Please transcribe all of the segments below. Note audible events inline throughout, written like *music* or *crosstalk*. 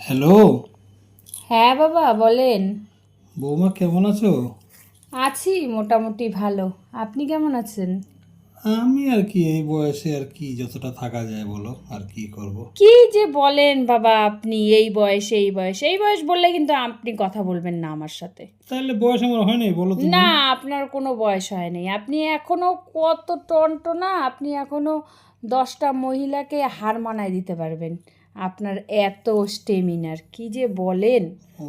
Hello? হ্যাঁ বাবা বলেন। বৌমা কেমন আছো? আছি মোটামুটি ভালো। আপনি কেমন আছেন? আমি আর কি এই বয়সে আর কি যতটা থাকা যায় বলো আর কি করব। কি যে বলেন বাবা আপনি এই বয়সে এই বয়সে। এই বয়স বললে কিন্তু আপনি কথা বলবেন না আমার সাথে। তাহলে বয়স আমার হয় নাই বলো তুমি। না আপনার কোনো বয়স হয়নি আপনি এখনও কত টন্ট না আপনি এখনও দশটা মহিলাকে হার মানায় দিতে পারবেন। আপনার এত স্টেমিনার কি যে বলেন? তো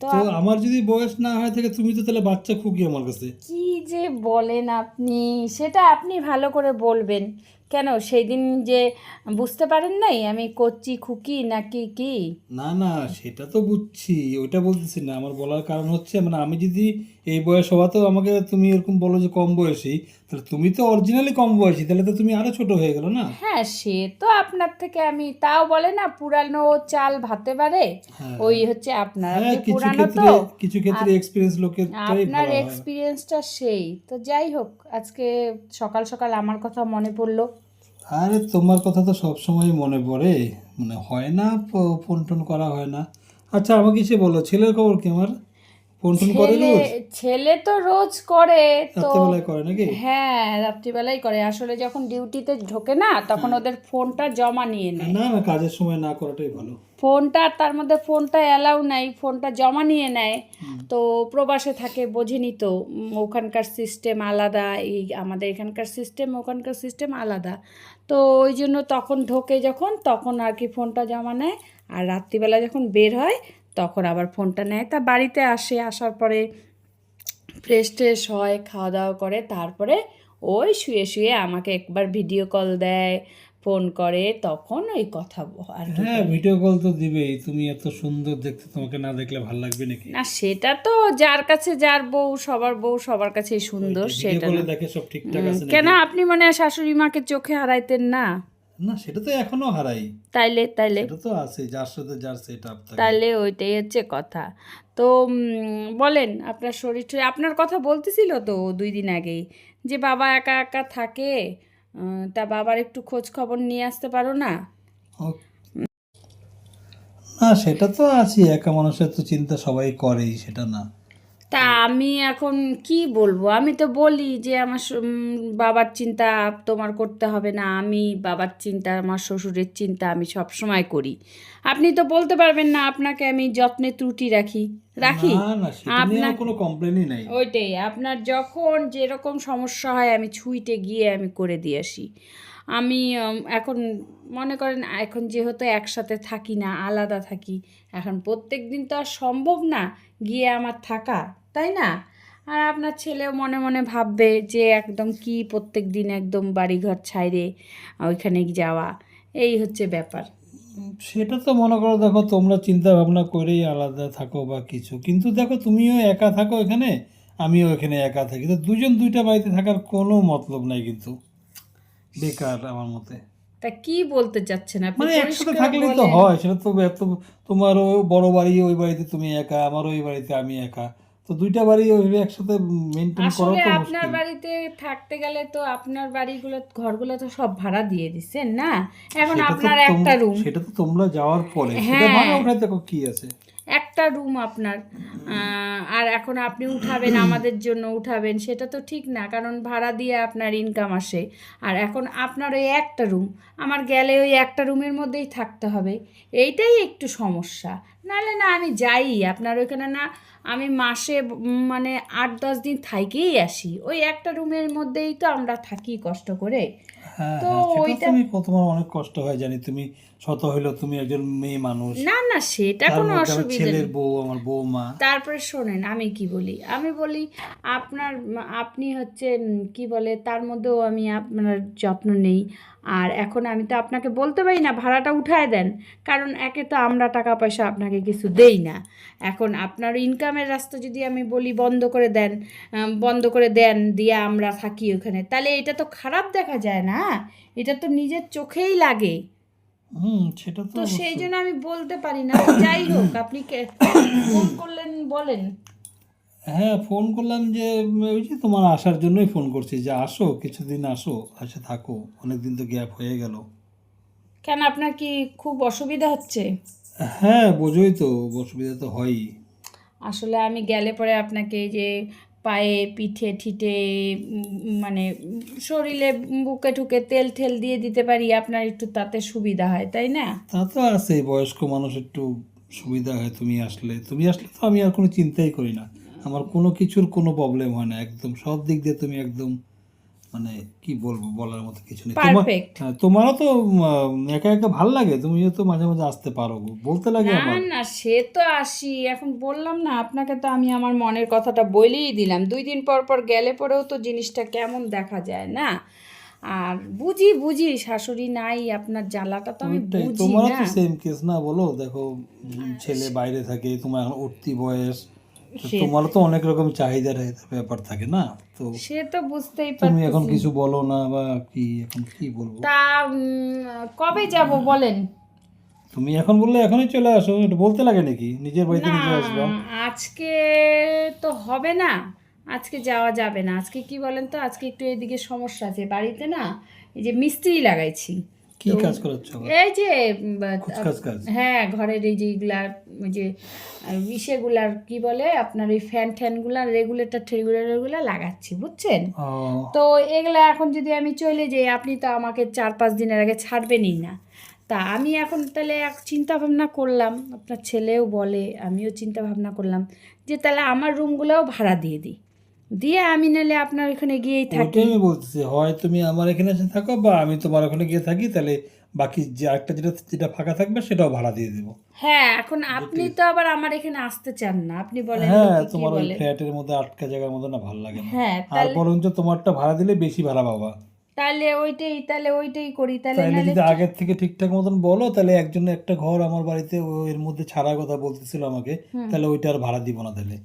তো আমার যদি বয়স না হয় থাকে তুমি তো তাহলে বাচ্চা খুকি আমার কাছে। কি যে বলেন আপনি সেটা আপনি ভালো করে বলবেন। কেন সেই দিন যে বুঝতে পারেন নাই আমি কচ্ছি খুকি নাকি কি? না না সেটা তো বুঝছি ওইটা বলতেছি না। আমার বলার কারণ হচ্ছে মানে আমি যদি এই বয়স হওয়াতেও আমাকে তুমি এরকম বলো যে কম বয়সী তাহলে তুমি তো অরিজিনালি কম বয়সী তাহলে তো তুমি আরও ছোট হয়ে গেলো না? হ্যাঁ সে তো আপনার থেকে আমি তাও বলে না পুরানো চাল ভাতে পারে হ্যাঁ। ওই হচ্ছে আপনার হ্যাঁ আপনি কিছু পুরানো ক্ষেত্রে তো কিছু ক্ষেত্রে এক্সপিরিয়েন্স লোকের আপনার এক্সপিরিয়েন্সটা সেই। তো যাই হোক আজকে সকাল সকাল আমার কথা মনে পড়ল। আরে তোমার কথা তো সব সময় মনে পড়ে। মানে হয় না ফোন টোন করা হয় না। আচ্ছা আমাকে সে বলো ছেলের খবর কি আমার? ফোন টোন করে ছেলে রোজ? ছেলে তো রোজ করে তো রাত্রেবেলায় করে নাকি? হ্যাঁ রাত্রিবেলাই করে। আসলে যখন ডিউটিতে ঢোকে না তখন ওদের ফোনটা জমা নিয়ে নেয়। না না কাজের সময় না করাটাই ভালো। ফোনটা তার মধ্যে ফোনটা অ্যালাউ নাই ফোনটা জমা নিয়ে নেয়। তো প্রবাসে থাকে বোঝেনি তো ওখানকার সিস্টেম আলাদা এই আমাদের এখানকার সিস্টেম ওখানকার সিস্টেম আলাদা। তো ওই জন্য তখন ঢোকে যখন তখন আর কি ফোনটা জমা নেয়। আর রাত্রিবেলা যখন বের হয় তখন আবার ফোনটা নেয়। তা বাড়িতে আসে আসার পরে ফ্রেশ ট্রেশ হয় খাওয়া দাওয়া করে তারপরে ওই শুয়ে শুয়ে আমাকে একবার ভিডিও কল দেয় ফোন করে তখন ওই কথা আর হ্যাঁ ভিডিও কল তো দিবেই। তুমি এত সুন্দর দেখতে তোমাকে না দেখলে ভালো লাগবে নাকি? না সেটা তো যার কাছে যার বউ সবার বউ সবার কাছেই সুন্দর সেটা দেখে সব ঠিকঠাক আছে কেন আপনি মনে হয় শাশুড়ি মাকে চোখে হারাইতেন না? না সেটা তো এখনও হারাই। তাইলে তাইলে। সেটা তো আছে যার সাথে যার সেট আপ থাকে। তাহলে ওইটাই হচ্ছে কথা। তো বলেন আপনার শরীর আপনার কথা বলতেছিল তো দুই দিন আগেই যে বাবা একা একা থাকে তা বাবার একটু খোঁজ খবর নিয়ে আসতে পারো না? না সেটা তো আছে একা মানুষের তো চিন্তা সবাই করেই সেটা না। তা আমি এখন কি বলব? আমি তো বলি যে আমার বাবার চিন্তা তোমার করতে হবে না। আমি বাবার চিন্তা আমার শ্বশুরের চিন্তা আমি সব সময় করি। আপনি তো বলতে পারবেন না আপনাকে আমি যত্নে ত্রুটি রাখি। রাখি? আমার কোনো কমপ্লেনই নাই। ওইটাই আপনার যখন যেরকম সমস্যা হয় আমি ছুঁইটে গিয়ে আমি করে দিয়ে আসি। আমি এখন মনে করেন এখন যেহেতু একসাথে থাকি না আলাদা থাকি এখন প্রত্যেক দিন তো আর সম্ভব না গিয়ে আমার থাকা, তাই না? আর আপনার ছেলেও মনে মনে ভাববে যে একদম কি প্রত্যেক দিন একদম বাড়িঘর ছাইরে ওইখানে যাওয়া, এই হচ্ছে ব্যাপার। সেটা তো মনে করো, দেখো, তোমরা চিন্তা ভাবনা করেই আলাদা থাকো বা কিছু। কিন্তু দেখো, তুমিও একা থাকো এখানে, আমিও এখানে একা থাকি। তো দুজন দুইটা বাড়িতে থাকার কোনো মতলব নাই কিন্তু। বেকার আমার মতে। তা কি বলতে চাচ্ছেন? আপনি মানে একসাথে থাকলেই তো হয় সেটা তো এত তোমারও বড় বাড়ি ওই বাড়িতে তুমি একা আমারও ওই বাড়িতে আমি একা। তো দুইটা বাড়ি ওইভাবে একসাথে মেনটেন করা তো আপনার বাড়িতে থাকতে গেলে তো আপনার বাড়িগুলো ঘরগুলো তো সব ভাড়া দিয়ে দিচ্ছেন না? এখন সেটা তো আপনার একটা রুম সেটা তো তোমরা যাওয়ার পরে। সেটা হ্যাঁ। ভাড়া ওঠাতে দেখো কি আছে। একটা রুম আপনার। আর এখন আপনি উঠাবেন *coughs* আমাদের জন্য উঠাবেন সেটা তো ঠিক না কারণ ভাড়া দিয়ে আপনার ইনকাম আসে। আর এখন আপনার ওই একটা রুম আমার গেলে ওই একটা রুমের মধ্যেই থাকতে হবে। এইটাই একটু সমস্যা। নাহলে না আমি যাই। আপনার ওইখানে না আমি মাসে মানে আট দশ দিন থাইকেই আসি। ওই একটা রুমের মধ্যেই তো আমরা থাকি কষ্ট করে। হ্যাঁ তো হ্যাঁ, ওইটা- তুমি তোমার অনেক কষ্ট হয় জানি। তুমি শত হইল তুমি একজন মেয়ে মানুষ। না না সেটা কোনো অসুবিধা ছেলের নেই। বউ আমার বৌমা তারপরে শোনেন আমি কি বলি? আমি বলি আপনার আপনি হচ্ছে কি বলে তার মধ্যেও আমি আপনার যত্ন নেই। আর এখন আমি তো আপনাকে বলতে পারি না ভাড়াটা উঠায় দেন। কারণ একে তো আমরা টাকা পয়সা আপনাকে কিছু দেই না। এখন আপনার ইনকামের রাস্তা যদি আমি বলি বন্ধ করে দেন বন্ধ করে দেন দিয়ে আমরা থাকি ওখানে তাহলে এটা তো খারাপ দেখা যায় না? এটা তো নিজের চোখেই লাগে। সেটা তো তো সেই জন্য আমি বলতে পারি না। যাই হোক আপনি কে ফোন করলেন বলেন। হ্যাঁ ফোন করলাম যে ওই যে তোমার আসার জন্যই ফোন করছি। যে আসো কিছুদিন আসো আসে থাকো। অনেকদিন তো গ্যাপ হয়ে গেল। কেন আপনার কি খুব অসুবিধা হচ্ছে? হ্যাঁ বোঝোই তো অসুবিধা তো হয়ই। আসলে আমি গেলে পরে আপনাকে যে পায়ে পিঠে ঠিটে মানে শরীরে বুকে ঠুকে তেল ঠেল দিয়ে দিতে পারি আপনার একটু তাতে সুবিধা হয় তাই না? তা তো আছে বয়স্ক মানুষ একটু সুবিধা হয় তুমি আসলে। তুমি আসলে তো আমি আর কোনো চিন্তাই করি না। আমার কোনো কিছুর কোনো প্রবলেম হয় না একদম সব দিক দিয়ে তুমি একদম মানে কি বলব বলার মতো কিছু নেই। তোমার হ্যাঁ, তোমারও তো একা একা ভালো লাগে তুমিও তো মাঝে মাঝে আসতে পারো বলতে লাগে না না সে তো আসি এখন বললাম না আপনাকে তো আমি আমার মনের কথাটা বলেই দিলাম। দুই দিন পর পর গেলে পরেও তো জিনিসটা কেমন দেখা যায় না। আর বুঝি বুঝি শাশুড়ি নাই আপনার জ্বালাটা তো আমি বুঝি তোমারও না। তো সেম কেস না বলো দেখো ছেলে বাইরে থাকে তোমার এখন উঠতি বয়স তোমারও তো অনেক রকম চাহিদার ব্যাপার থাকে না? তো সে তো বুঝতেই পারছি তুমি এখন কিছু বলো না বা কি এখন কি বলব? তা কবে যাব বলেন? তুমি এখন বললে এখনই চলে আসো এটা বলতে লাগে নাকি? নিজের বাড়িতে নিজে আসবা। আজকে তো হবে না। আজকে যাওয়া যাবে না। আজকে কি বলেন তো? আজকে একটু এদিকে সমস্যা আছে বাড়িতে না এই যে মিস্ত্রি লাগাইছি। কি কাজ করাচ্ছ এই যে হ্যাঁ ঘরের এই যে এগুলার ওই যে ইসেগুলার কি বলে আপনার ওই ফ্যান ট্যানগুলার রেগুলেটর টেগুলেটরগুলো লাগাচ্ছি বুঝছেন? তো এগুলা এখন যদি আমি চলে যাই আপনি তো আমাকে চার পাঁচ দিনের আগে ছাড়বেনই না। তা আমি এখন তাহলে এক চিন্তা ভাবনা করলাম আপনার ছেলেও বলে আমিও চিন্তা ভাবনা করলাম যে তাহলে আমার রুমগুলোও ভাড়া দিয়ে দিই। দিয়ে আমি নাহলে আপনার ওখানে গিয়েই থাকি। আমি বলতেছি হয় তুমি আমার এখানে এসে থাকো বা আমি তোমার ওখানে গিয়ে থাকি তাহলে বাকি যে আরেকটা যেটা যেটা ফাঁকা থাকবে সেটাও ভাড়া দিয়ে দেবো। হ্যাঁ এখন আপনি তো আবার আমার এখানে আসতে চান না। আপনি বলেন হ্যাঁ তোমার ওই ফ্ল্যাটের মধ্যে আটকা জায়গার মধ্যে না ভালো লাগে না। হ্যাঁ আর বরঞ্চ তোমারটা ভাড়া দিলে বেশি ভাড়া পাবা। তাহলে ওইটাই তাহলে ওইটাই করি তাহলে যদি আগের থেকে ঠিকঠাক মতন বলো তাহলে একজন একটা ঘর আমার বাড়িতে এর মধ্যে ছাড়ার কথা বলতেছিল আমাকে তাহলে ওইটা আর ভাড়া দিব না তাহলে।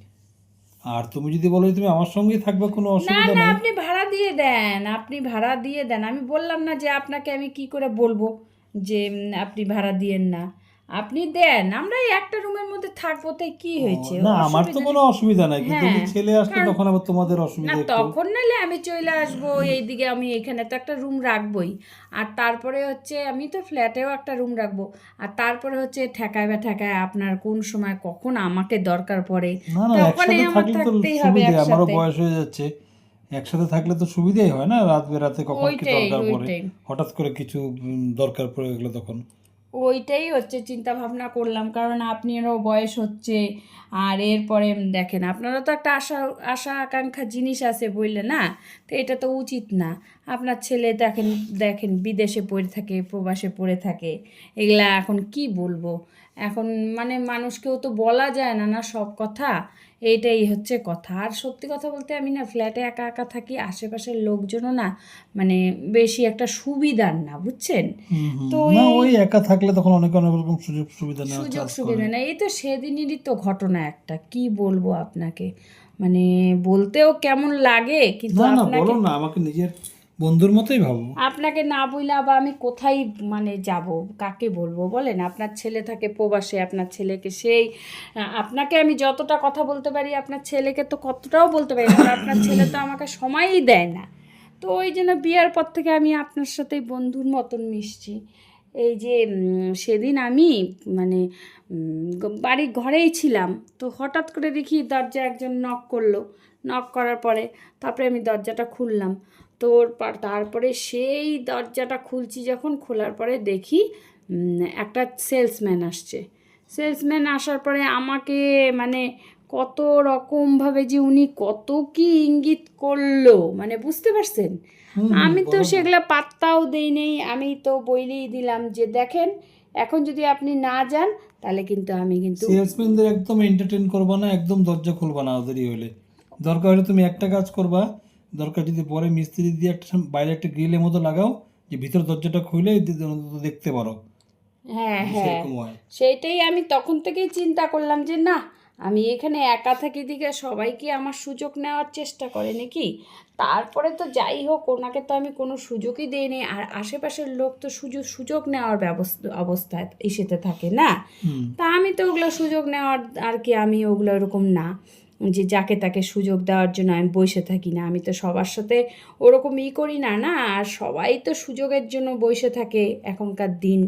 আর তুমি যদি বলো তুমি আমার সঙ্গেই থাকবে কোনো অসুবিধা না নেই। আপনি ভাড়া দিয়ে দেন আপনি ভাড়া দিয়ে দেন। আমি বললাম না যে আপনাকে আমি কি করে বলব যে আপনি ভাড়া দিয়েন না। আপনি দেন আমরা একটা রুমের মধ্যে থাকব তাই কি হয়েছে? না আমার তো কোনো অসুবিধা নাই কিন্তু হ্যাঁ, ছেলে আসলে তখন আবার তোমাদের অসুবিধা একটু। তখন নাহলে আমি চলে আসব এইদিকে আমি এখানে তো একটা রুম রাখবোই। আর তারপরে হচ্ছে আমি তো ফ্ল্যাটেও একটা রুম রাখব। আর তারপরে হচ্ছে ঠেকায় বা ঠেকায় আপনার কোন সময় কখন আমাকে দরকার পড়ে না না তখনই একসাথে আমার থাকতেই হবে আমারও বয়স হয়ে যাচ্ছে। একসাথে থাকলে তো সুবিধাই হয় না রাত বেরাতে কখন কি দরকার পড়ে? হঠাৎ করে কিছু দরকার পড়ে গেলে তখন। ওইটাই হচ্ছে চিন্তা ভাবনা করলাম, কারণ আপনারও বয়স হচ্ছে। আর এরপরে দেখেন, আপনারও তো একটা আশা আশা আকাঙ্ক্ষা জিনিস আছে বললে না? তো এটা তো উচিত না। আপনার ছেলে দেখেন দেখেন, বিদেশে পড়ে থাকে, প্রবাসে পড়ে থাকে। এগুলা এখন কি বলব? এখন মানে মানুষকেও তো বলা যায় না না সব কথা। এইটাই হচ্ছে কথা। আর সত্যি কথা বলতে আমি না ফ্ল্যাটে একা একা থাকি আশেপাশের লোকজনও না মানে বেশি একটা সুবিধার না বুঝছেন। তো ওই একা থাকলে তখন অনেক অনেক রকম সুযোগ সুবিধা না সুযোগ সুবিধা না এই তো সেদিনেরই তো ঘটনা একটা কি বলব আপনাকে? মানে বলতেও কেমন লাগে কিন্তু না বলো না আমাকে নিজের বন্ধুর মতোই ভাবো আপনাকে না বইলা আবার আমি কোথায় মানে যাব? কাকে বলব বলেন? আপনার ছেলে থাকে প্রবাসে, আপনার ছেলেকে সেই আপনাকে আমি যতটা কথা বলতে পারি, আপনার ছেলেকে তো কতটাও বলতে পারি আপনার ছেলে তো আমাকে সময়ই দেয় না। তো ওই জন্য বিয়ার পর থেকে আমি আপনার সাথে বন্ধুর মতন মিশছি। এই যে সেদিন আমি মানে বাড়ির ঘরেই ছিলাম। তো হঠাৎ করে দেখি দরজা একজন নক করল। নক করার পরে তারপরে আমি দরজাটা খুললাম। তোর তারপরে সেই দরজাটা খুলছি যখন খোলার পরে দেখি একটা সেলসম্যান আসছে। সেলসম্যান আসার পরে আমাকে মানে কত রকমভাবে যে উনি কত কি ইঙ্গিত করল মানে বুঝতে পারছেন? আমি তো। সেগুলা পাত্তাও দেই নেই আমি তো বইলেই দিলাম যে দেখেন এখন যদি আপনি না যান তাহলে কিন্তু আমি কিন্তু সেলসম্যানদের একদম এন্টারটেইন করবা না একদম দরজা খুলবা না ওদেরই হলে দরকার হলে তুমি একটা কাজ করবা দরকার যদি পরে মিস্ত্রি দিয়ে একটা বাইরে একটা গ্রিলের মতো লাগাও যে ভিতর দরজাটা খুলে দেখতে পারো। হ্যাঁ হ্যাঁ। সেরকম সেইটাই আমি তখন থেকেই চিন্তা করলাম যে না আমি এখানে একা থাকি দিকে সবাই কি আমার সুযোগ নেওয়ার চেষ্টা করে নাকি? তারপরে তো যাই হোক ওনাকে তো আমি কোনো সুযোগই দিইনি। আর আশেপাশের লোক তো সুযোগ সুযোগ নেওয়ার ব্যবস্থা অবস্থায় এসেতে থাকে না? তা আমি তো ওগুলো সুযোগ নেওয়ার আর কি আমি ওগুলো ওরকম না। যে যাকে তাকে সুযোগ দেওয়ার জন্য আমি বসে থাকি না আমি তো সবার সাথে ওরকম ই করি না না? আর সবাই তো সুযোগের জন্য বসে থাকে এখনকার দিন।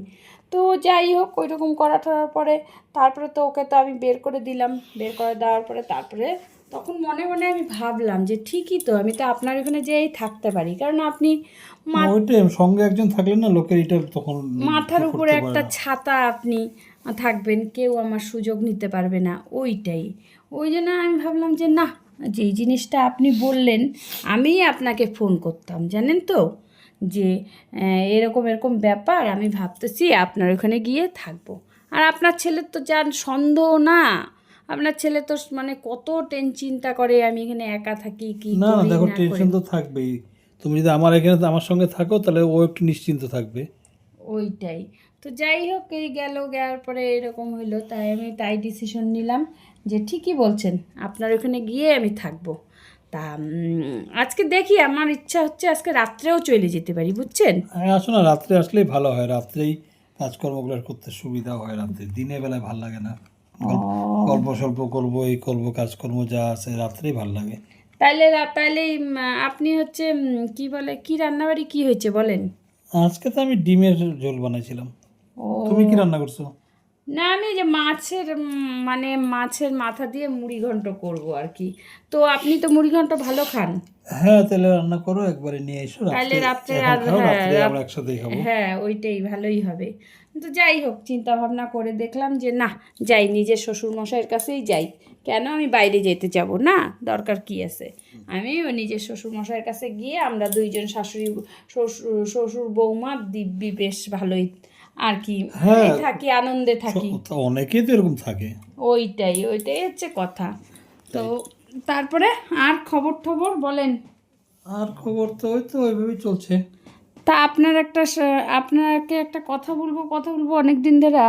তো যাই হোক ওই রকম করা টরার পরে তারপরে তো ওকে তো আমি বের করে দিলাম। বের করে দেওয়ার পরে তারপরে তখন মনে মনে আমি ভাবলাম যে ঠিকই তো আমি তো আপনার এখানে যেই থাকতে পারি। কারণ আপনি সঙ্গে একজন থাকলে না লোকের এটা তখন মাথার উপরে একটা ছাতা আপনি থাকবেন কেউ আমার সুযোগ নিতে পারবে না ওইটাই। ওই জন্য আমি ভাবলাম যে না যেই জিনিসটা আপনি বললেন আমি আপনাকে ফোন করতাম জানেন তো? যে এরকম এরকম ব্যাপার আমি ভাবতেছি আপনার ওখানে গিয়ে থাকব। আর আপনার ছেলের তো যান সন্দেহ না আপনার ছেলে তো মানে কত টেন চিন্তা করে আমি এখানে একা থাকি কি না দেখো টেনশন তো থাকবেই। তুমি যদি আমার এখানে আমার সঙ্গে থাকো তাহলে ও একটু নিশ্চিন্ত থাকবে। ওইটাই। তো যাই হোক এই গেল যাওয়ার পরে এরকম হইল তাই আমি তাই ডিসিশন নিলাম। যে ঠিকই বলছেন আপনার ওখানে গিয়ে আমি থাকব। তা আজকে দেখি আমার ইচ্ছা হচ্ছে আজকে রাত্রেও চলে যেতে পারি বুঝছেন? হ্যাঁ আসো না রাত্রে আসলেই ভালো হয় রাত্রেই কাজকর্মগুলো করতে সুবিধা হয় রাত্রে দিনের বেলায় ভালো লাগে না। গল্প- সল্প করব এই করব কাজকর্ম যা আছে রাত্রেই ভালো লাগে। তাইলে তাইলে আপনি হচ্ছে কি বলে কি রান্নাবাড়ি কি হয়েছে বলেন? আজকে তো আমি ডিমের ঝোল বানাইছিলাম। তুমি কি রান্না করছ? না আমি যে মাছের মানে মাছের মাথা দিয়ে মুড়ি ঘন্ট করব আর কি। তো আপনি তো মুড়ি ঘন্ট ভালো খান? হ্যাঁ তাহলে রান্না করো একবারে নিয়ে এসো। তাহলে রাত্রে আর হ্যাঁ, আমরা একসাথেই খাব। হ্যাঁ ওইটাই ভালোই হবে। তো যাই হোক চিন্তা ভাবনা করে দেখলাম যে না যাই নিজের শ্বশুর মশাইয়ের কাছেই যাই। কেন আমি বাইরে যেতে যাব? না দরকার কি আছে? আমি ওই নিজের শ্বশুর মশাইয়ের কাছে গিয়ে আমরা দুইজন শাশুড়ি শ্বশুর শ্বশুর বৌমা দিব্যি বেশ ভালোই আর কি হ্যাঁ। থাকি আনন্দে থাকি। তো অনেকেই তো এরকম থাকে। ওইটাই ওইটাই হচ্ছে কথা। তো তারপরে আর খবর টবর বলেন? আর খবর তো ওই তো ওইভাবেই চলছে। তা আপনার একটা আপনাকে একটা কথা বলব কথা বলব অনেক দিন ধরে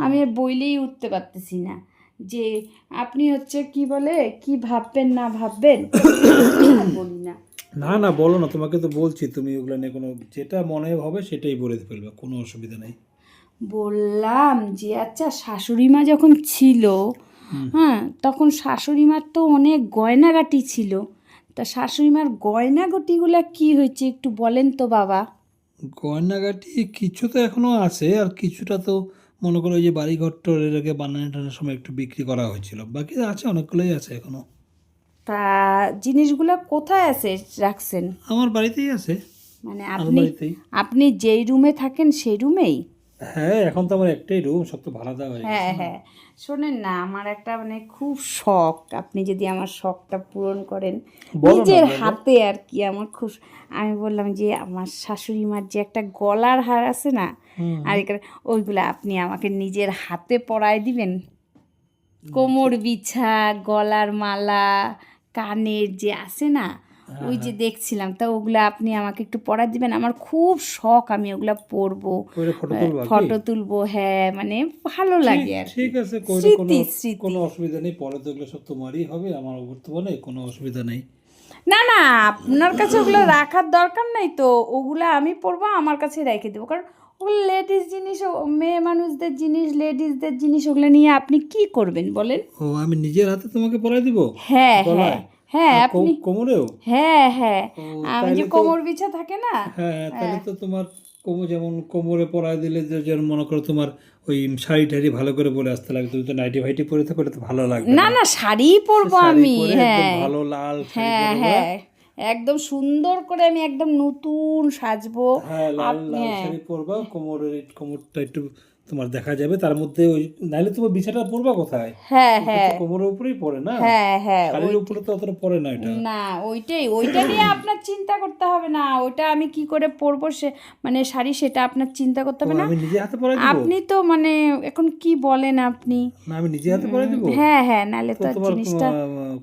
আমি বইলেই উঠতে পারতেছি না। যে আপনি হচ্ছে কি বলে কি ভাববেন না ভাববেন *coughs* বলি না। না না বলো না তোমাকে তো বলছি তুমি ওগুলো নিয়ে কোনো যেটা মনে হবে সেটাই বলে ফেলবে কোনো অসুবিধা নেই। বললাম যে আচ্ছা শাশুড়ি মা যখন ছিল হ্যাঁ তখন শাশুড়ি মার তো অনেক গয়নাগাটি ছিল। তা শাশুড়ি মার গয়নাগাটিগুলো কি হয়েছে একটু বলেন তো বাবা। গয়নাগাটি কিছু তো এখনও আছে আর কিছুটা তো মনে করো ওই যে বাড়িঘর টর বানানো টানানোর সময় একটু বিক্রি করা হয়েছিল। বাকি আছে অনেকগুলোই আছে এখনও। তা জিনিসগুলো কোথায় আছে রাখছেন? আমার বাড়িতেই আছে। মানে আপনি আপনি যেই রুমে থাকেন সেই রুমেই? হ্যাঁ এখন তো আমার একটাই রুম সব তো ভাড়া দেওয়া হয়ে। হ্যাঁ হ্যাঁ। শোনেন না আমার একটা মানে খুব শখ। আপনি যদি আমার শখটা পূরণ করেন নিজের হাতে আর কি আমার খুব আমি বললাম যে আমার শাশুড়ি মার যে একটা গলার হার আছে না আর এখানে ওইগুলো আপনি আমাকে নিজের হাতে পরায় দিবেন। কোমর বিছা গলার মালা কানের যে আছে না ওই যে দেখছিলাম। তা ওগুলো আপনি আমাকে একটু পরায় দিবেন। আমার খুব শখ আমি ওগুলা পরবো ফটো তুলবা হ্যাঁ মানে ভালো লাগে আর ঠিক আছে স্মৃতি, কোনো স্মৃতি। কোনো অসুবিধা নেই। পরে তো এগুলো সব তোমারই হবে আমার বর্তমানে কোনো অসুবিধা নেই। না না আপনার কাছে ওগুলো রাখার দরকার নাই তো। ওগুলো আমি পরবো আমার কাছে রেখে দেবো। কারণ ওগুলো লেডিস জিনিস মেয়ে মানুষদের জিনিস লেডিসদের জিনিস ওগুলো নিয়ে আপনি কি করবেন বলেন? ও আমি নিজের হাতে তোমাকে পরাই দিব? হ্যাঁ হ্যাঁ হ্যাঁ আপনি কোমরেও? হ্যাঁ হ্যাঁ। আমি যে কোমর বিছা থাকে না? হ্যাঁ তাহলে তো তোমার কোমর যেমন কোমরে পরায় দিলে যেমন মনে করো তোমার ওই শাড়ি টাড়ি ভালো করে পরে আসতে লাগে তুমি তো নাইটি ফাইটি পরে থাকো তো ভালো লাগবে না না। শাড়ি পরবো আমি হ্যাঁ। ভালো লাল হ্যাঁ হ্যাঁ। একদম সুন্দর করে আমি একদম নতুন সাজবো হ্যাঁ লাল লাল হ্যাঁ। শাড়ি পরবা কোমরের কোমরটা একটু তোমার দেখা যাবে তার মধ্যে ওই নাইলে তোমার বিছাটা পরবা কোথায়? হ্যাঁ হ্যাঁ। কোমরের উপরেই পড়ে না? হ্যাঁ হ্যাঁ শাড়ির উপরে তো অতটা পড়ে না এটা। না ওইটাই ওইটা নিয়ে আপনার চিন্তা করতে হবে না। ওইটা আমি কি করে পরবো সে মানে শাড়ি সেটা আপনার চিন্তা করতে হবে না। আমি নিজে হাতে পরাই দিব? আপনি তো মানে এখন কি বলেন আপনি? না আমি নিজে হাতে পরাই দিব? হ্যাঁ হ্যাঁ নালে তো জিনিসটা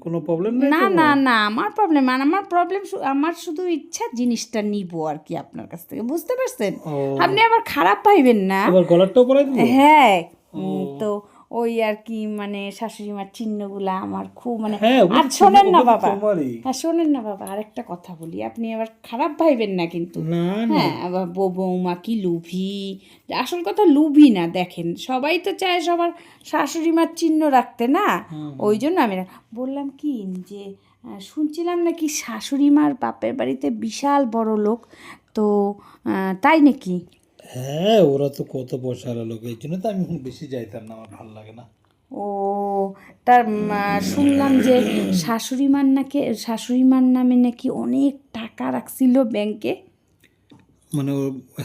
কোনো প্রবলেম নেই না না না আমার প্রবলেম আমার প্রবলেম আমার শুধু ইচ্ছা জিনিসটা নিব আর কি আপনার কাছ থেকে বুঝতে পারছেন? আপনি আবার খারাপ পাইবেন না। আবার গলারটাও হ্যাঁ তো ওই আর কি মানে শাশুড়ি মার চিহ্নগুলা আমার খুব মানে হ্যাঁ আর শোনেন না বাবা। হ্যাঁ শোনেন না বাবা আরেকটা কথা বলি আপনি আবার খারাপ ভাইবেন না কিন্তু। হ্যাঁ আবার বৌমা কি লুভি? আসল কথা লুভি না দেখেন সবাই তো চায় সবার শাশুড়ি মার চিহ্ন রাখতে না। ওই জন্য আমি বললাম কি যে শুনছিলাম নাকি শাশুড়ি মার বাপের বাড়িতে বিশাল বড় লোক তো আহ, তাই নাকি? হ্যাঁ ওরা তো কত পয়সা লোক এই জন্য তো আমি বেশি যাইতাম না আমার ভালো লাগে না। ও তার শুনলাম যে শাশুড়ি মার নাকি শাশুড়ি মার নামে নাকি অনেক টাকা রাখছিল ব্যাংকে। মানে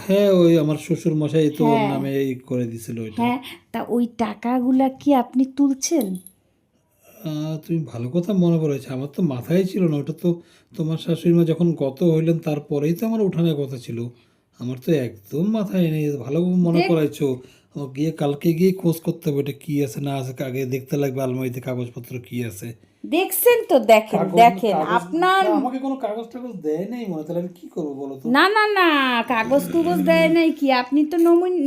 হ্যাঁ ওই আমার শ্বশুর মশাই তো ওর নামে এই করে দিছিল ওইটা। হ্যাঁ তা ওই টাকাগুলা কি আপনি তুলছেন? তুমি ভালো কথা মনে পড়েছে আমার তো মাথায় ছিল না ওটা তো তোমার শাশুড়ি মা যখন গত হইলেন তারপরেই তো আমার উঠানের কথা ছিল। আমার তো একদম মাথায় নেই ভালো মনে করাইছো। আমার গিয়ে কালকে গিয়ে খোঁজ করতে হবে এটা কি আছে না আছে আগে দেখতে লাগবে আলমারিতে কাগজপত্র কি আছে। দেখছেন তো দেখেন দেখেন আপনার আমাকে কোনো কাগজ টাগজ দেয় নাই মনে তাহলে আমি কি করব বলো তো? না না না কাগজ কুগজ দেয় নাই কি? আপনি তো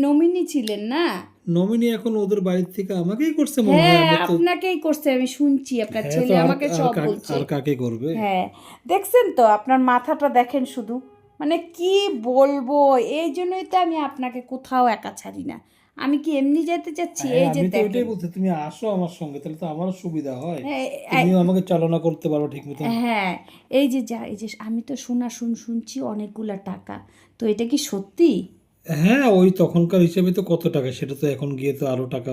নমিনি ছিলেন না? নমিনি এখন ওদের বাড়ির থেকে আমাকেই করছে মনে হয় হ্যাঁ আপনাকেই করছে আমি শুনছি আপনার হ্যাঁ, ছেলে আমাকে সব বলছে। আর কাকে করবে? হ্যাঁ দেখছেন তো আপনার মাথাটা দেখেন শুধু। মানে কি বলব? এই জন্যই তো আমি আপনাকে কোথাও একা ছাড়ি না। আমি কি এমনি যেতে চাচ্ছি? এই হ্যাঁ, যে আমি তো ওইটাই বলছি তুমি আসো আমার সঙ্গে তাহলে তো আমারও সুবিধা হয়। হ্যাঁ, তুমিও আমাকে চালনা করতে পারো ঠিক মতো হ্যাঁ এই যে যা এই যে আমি তো শোনা শুন শুনছি অনেকগুলা টাকা। তো এটা কি সত্যি? হ্যাঁ ওই তখনকার হিসেবে তো কত টাকা সেটা তো এখন গিয়ে তো আরও টাকা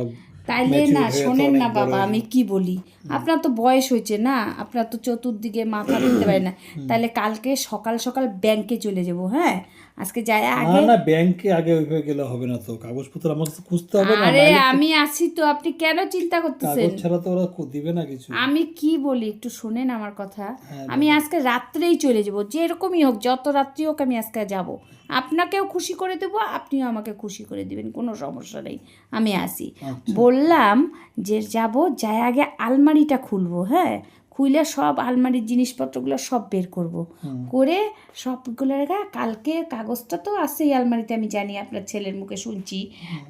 তাইলে না শোনেন না বাবা আমি কি বলি? আপনার তো বয়স হয়েছে না? আপনার তো চতুর্দিকে মাথা *coughs* দিতে পারে না। তাহলে কালকে সকাল সকাল ব্যাংকে চলে যাব হ্যাঁ? আজকে না আগে। না ব্যাংকে আগে ওইভাবে গেলে হবে না তো কাগজপত্র খুঁজতে হবে না আরে আমি আছি তো আপনি কেন চিন্তা করতেছেন? কাগজ ছাড়া তো ওরা দিবে না কিছু। আমি কি বলি একটু শোনেন আমার কথা। হ্যাঁ, আমি আজকে রাত্রেই চলে যাব যে এরকমই হোক যত রাত্রি হোক আমি আজকে যাব। আপনাকেও খুশি করে দেব আপনিও আমাকে খুশি করে দিবেন কোনো সমস্যা নেই আমি আসি আচ্ছা। বললাম যে যাব যাই আগে আলমারিটা খুলবো হ্যাঁ? খুলে সব আলমারির জিনিসপত্রগুলো সব বের করব। করে সবগুলো রেখা কালকে কাগজটা তো আছেই আলমারিতে আমি জানি আপনার ছেলের মুখে শুনছি।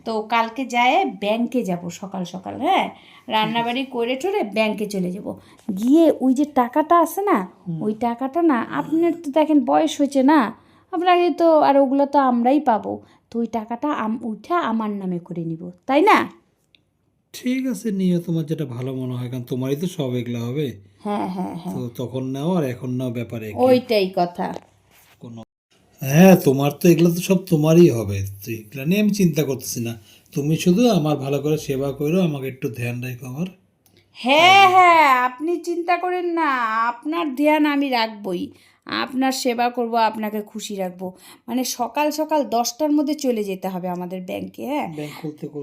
তো কালকে যায় ব্যাংকে যাব সকাল সকাল হ্যাঁ? রান্নাবাড়ি করে টোরে ব্যাংকে চলে যাব। গিয়ে ওই যে টাকাটা আছে না ওই টাকাটা না আপনার তো দেখেন বয়স হয়েছে না আপনাকে তো আর ওগুলো তো আমরাই পাবো। তো ওই টাকাটা আম উঠে আমার নামে করে নিব তাই না? ঠিক আছে নিয়ে তোমার যেটা ভালো মনে হয় কারণ তোমারই তো সব এগুলা হবে। হ্যাঁ হ্যাঁ হ্যাঁ। তো তখন নাও আর এখন নাও ব্যাপারে ওইটাই কথা। কোনো হ্যাঁ তোমার তো এগুলো তো সব তোমারই হবে। তো এগুলো নিয়ে আমি চিন্তা করতেছি না। তুমি শুধু আমার ভালো করে সেবা করো আমাকে একটু ধ্যান রাখো আমার। হ্যাঁ হ্যাঁ আপনি চিন্তা করেন না। আপনার ধ্যান আমি রাখবই। আপনার সেবা করব আপনাকে খুশি রাখব। মানে সকাল সকাল দশটার মধ্যে চলে যেতে হবে আমাদের ব্যাংকে হ্যাঁ?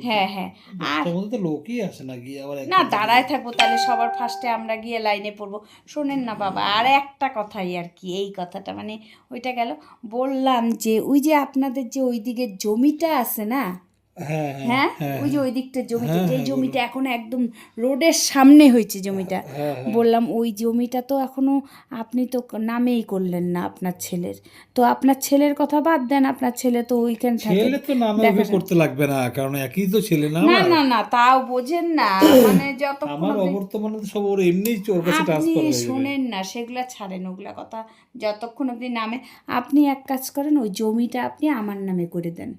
হ্যাঁ হ্যাঁ। আর লোকই আসে না গিয়ে আবার না দাঁড়ায় থাকব তাহলে সবার ফার্স্টে আমরা গিয়ে লাইনে পড়ব। শোনেন না বাবা আর একটা কথাই আর কি এই কথাটা মানে ওইটা গেল। বললাম যে ওই যে আপনাদের যে ওই দিকে জমিটা আছে না হ্যাঁ হ্যাঁ হ্যাঁ? হ্যাঁ ওই যে ওই দিকটা জমিটা যে জমিটা এখন একদম রোডের সামনে হয়েছে জমিটা। বললাম ওই জমিটা তো এখনও আপনি তো নামেই করলেন না আপনার ছেলের। তো আপনার ছেলের কথা বাদ দেন আপনার ছেলে তো ওইখানে ছেলে তো নামে করতে লাগবে না কারণ একই তো ছেলে না না না না তাও বোঝেন না মানে যতক্ষণ আমার অবর্তমানে তো সব ওর এমনিই কাছে ট্রান্সফার হয়ে শোনেন না সেগুলা ছাড়েন ওগুলা কথা। যতক্ষণ অবধি নামে আপনি এক কাজ করেন ওই জমিটা আপনি আমার নামে করে দেন।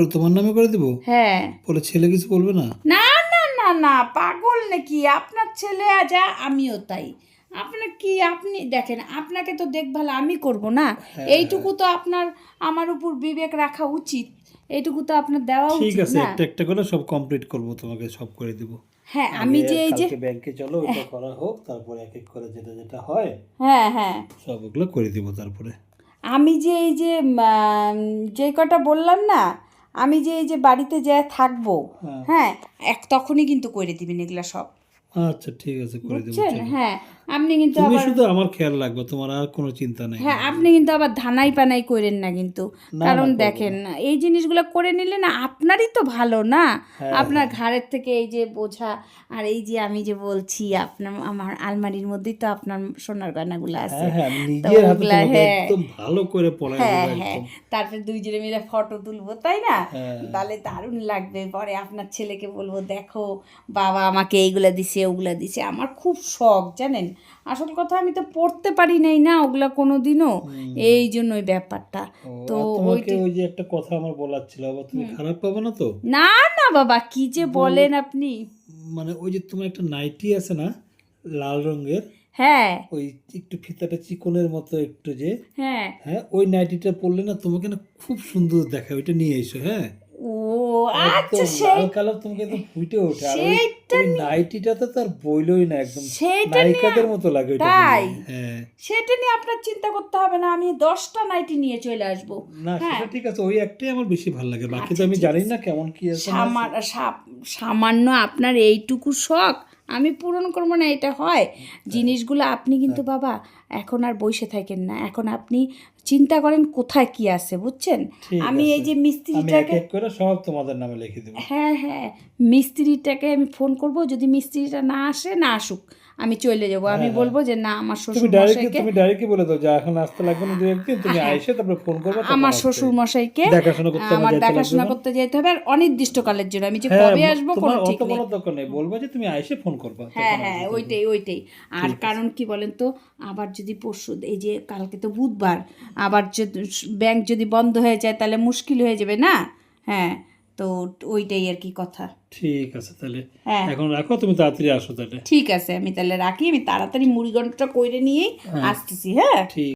করে তোমার নামে করে দিব? হ্যাঁ। বলে ছেলে কিছু বলবে না? না না না না পাগল নাকি? আপনার ছেলে যা আমিও তাই। আপনার কি আপনি দেখেন আপনাকে তো দেখভাল আমি করব না? হ্যাঁ, এইটুকু তো আপনার আমার উপর বিবেক রাখা উচিত। এইটুকু তো আপনার দেওয়া উচিত ঠিক আছে একটা একটা করে সব কমপ্লিট করব তোমাকে সব করে দিব। হ্যাঁ আমি যে এই যে ব্যাংকে চলো ওটা *laughs* করা হোক তারপরে এক এক করে যেটা যেটা হয় হ্যাঁ হ্যাঁ। সব ওগুলো করে দিব তারপরে। আমি যে এই যে যে কটা বললাম না আমি যে এই যে বাড়িতে যা থাকব হ্যাঁ। হ্যাঁ এক তখনই কিন্তু করে দিবেন এগুলা সব। আচ্ছা ঠিক আছে করে দেবো বুঝছেন? হ্যাঁ। আপনি কিন্তু তুমি আবার শুধু আমার খেয়াল রাখবে তোমার আর কোনো চিন্তা নেই। হ্যাঁ আপনি কিন্তু আবার ধানাই পানাই করেন না কিন্তু। কারণ দেখেন এই জিনিসগুলো করে নিলে না আপনারই তো ভালো না। হ্যাঁ, আপনার ঘাড়ের থেকে এই যে বোঝা আর এই যে আমি যে বলছি আপনার আমার আলমারির মধ্যেই তো আপনার সোনার গয়নাগুলো আছে। হ্যাঁ ওগুলা, হ্যাঁ। একদম ভালো করে হ্যাঁ হ্যাঁ। তারপরে দুইজনে মিলে ফটো তুলবো তাই না। তাহলে দারুণ লাগবে। পরে আপনার ছেলেকে বলব দেখো বাবা আমাকে এইগুলা দিছে ওগুলা দিছে। আমার খুব শখ জানেন? আসল কথা আমি তো পড়তে পারি নাই না ওগুলা কোনো দিনও এই জন্য ওই ব্যাপারটা। তো তোমাকে ওই যে একটা কথা আমার বলার ছিল আবার তুমি খারাপ পাবে না তো? না না বাবা কি যে বলেন আপনি। মানে ওই যে তোমার একটা নাইটি আছে না লাল রঙের? হ্যাঁ। ওই একটু ফিতাটা চিকনের মতো একটু যে। হ্যাঁ। হ্যাঁ ওই নাইটিটা পরলে না তোমাকে না খুব সুন্দর দেখায় ওইটা নিয়ে এসো হ্যাঁ? আচ্ছা সেই কালার তোমাকে একদম ফুটে ওঠে। আর ওই- নাইটিটা তো তার বইলই না একদম নায়িকাদের মতো লাগে ওইটা তাই? হ্যাঁ। সেটা নিয়ে আপনার চিন্তা করতে হবে না আমি দশটা নাইটি নিয়ে চলে আসব। না হ্যাঁ। সেটা ঠিক আছে ওই একটাই আমার বেশি ভালো লাগে। বাকি তো আচ্ছা, আমি জানি না কেমন কি আছে সামান্য আপনার এইটুকু শখ আমি পূরণ করব না এটা হয়। জিনিসগুলো আপনি কিন্তু বাবা এখন আর বসে থাকেন না। এখন আপনি চিন্তা করেন কোথায় কি আছে বুঝছেন? আমি এই যে মিস্ত্রিটাকে করে সব তোমাদের নামে লিখে দেবো। হ্যাঁ হ্যাঁ। মিস্ত্রিটাকে আমি ফোন করব যদি মিস্ত্রিটা না আসে না আসুক। আমি চলে যাব। আমি হ্যাঁ, বলব যে না আমার শ্বশুর মশাইকে তুমি ডাইরেক্টই বলে দাও যে এখন আসতে লাগবে না দু একদিন তুমি আইসে তারপরে ফোন করবে আমার। শ্বশুর মশাইকে দেখাশোনা করতে আমার দেখাশোনা করতে যেতে হবে আর অনির্দিষ্টকালের জন্য। আমি যে হ্যাঁ কবে আসব কোনো ঠিক নেই। বড় দরকার নেই। বলব যে তুমি আইসে ফোন করবা হ্যাঁ হ্যাঁ ওইটাই ওইটাই। আর কারণ কি বলেন তো আবার যদি পরশু এই যে কালকে তো বুধবার আবার যদি ব্যাংক যদি বন্ধ হয়ে যায় তাহলে মুশকিল হয়ে যাবে না? হ্যাঁ। তো ওইটাই আর কি কথা। ঠিক আছে তাহলে। হ্যাঁ। এখন রাখো তুমি তাড়াতাড়ি আসো তাহলে। ঠিক আছে আমি তাহলে রাখি আমি তাড়াতাড়ি মুড়ি ঘন্টটা কইরে নিয়েই আসতেছি হ্যাঁ? ঠিক।